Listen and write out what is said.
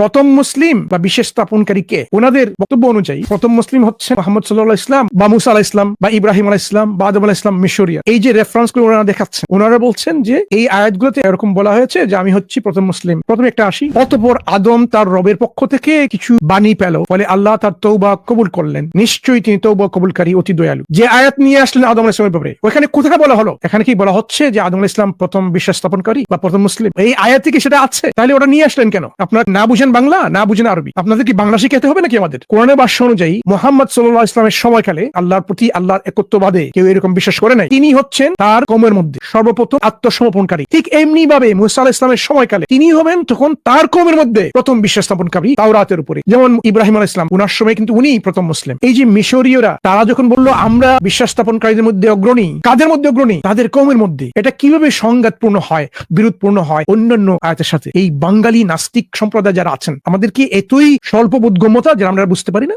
প্রথম মুসলিম বা বিশেষ স্থাপনকারী কে? ওনাদের বক্তব্য অনুযায়ী প্রথম মুসলিম হচ্ছে মোহাম্মদ সাল্লাহ ইসলাম বা মুসা আলাহ ইসলাম বা ইব্রাহিম আলাহ ইসলাম বা আদম আলাহ ইসলাম মিশরিয়া। এই যে রেফারেন্সগুলো ওনারা দেখাচ্ছেন, ওনারা বলছেন যে এই আয়াতগুলোতে এরকম বলা হয়েছে যে আমি হচ্ছি প্রথম মুসলিম। প্রথমে একটা আসি, অতপর আদম তার রবের পক্ষ থেকে কিছু বাণী পেল, ফলে আল্লাহ তার তৌবা কবুল করলেন। নিশ্চয়ই তিনি তৌবা কবুলকারী, অতি দয়ালু। যে আয়াত নিয়ে আসলেন আদম আলাহ ইসলামের ব্যাপারে ওখানে কোথায় বলা হলো? এখানে কি বলা হচ্ছে যে আদম আলাহ ইসলাম প্রথম বিশ্বাস স্থাপনকারী বা প্রথম মুসলিম? এই আয়াতে কি সেটা আছে? তাহলে ওটা নিয়ে আসলেন কেন? আপনার না বুঝেন বাংলা, না বুঝেন আরবি? আপনাদের কি বাংলা শিখাতে হবে নাকি আমাদের? কোরআনের ভাষ্য অনুযায়ী, মোহাম্মদ সাল্লাহ ইসলামের সময়কালে আল্লাহর প্রতি আল্লাহর একত্ববাদে কেউ এরকম বিশ্বাস করে নাই। তিনি হচ্ছেন তার কমের মধ্যে সর্বপ্রথম আত্মসমর্পণকারী। ঠিক এমনি ভাবে মুসা ইসলামের সময়কালে তিনি হবেন তখন তার কমের মধ্যে প্রথম বিশ্বাস স্থাপনকারী তাওরাতের উপরে। যেমন ইব্রাহিম আলাহ ইসলাম উনার সময় কিন্তু উনি প্রথম মুসলিম। এই যে মিশরীয়রা, তারা যখন বলল, আমরা বিশ্বাস স্থাপনকারীদের মধ্যে অগ্রণী, কাদের মধ্যে অগ্রণী? তাদের কমের মধ্যে। এটা কীভাবে সংঘাতপূর্ণ হয়, বিরোধপূর্ণ হয় অন্যান্য আয়াতের সাথে? এই বাঙালি নাস্তিক সম্প্রদায় যারা আছেন। আমাদের কি এতই স্বল্প বোধগম্যতা যে আমরা বুঝতে পারি না?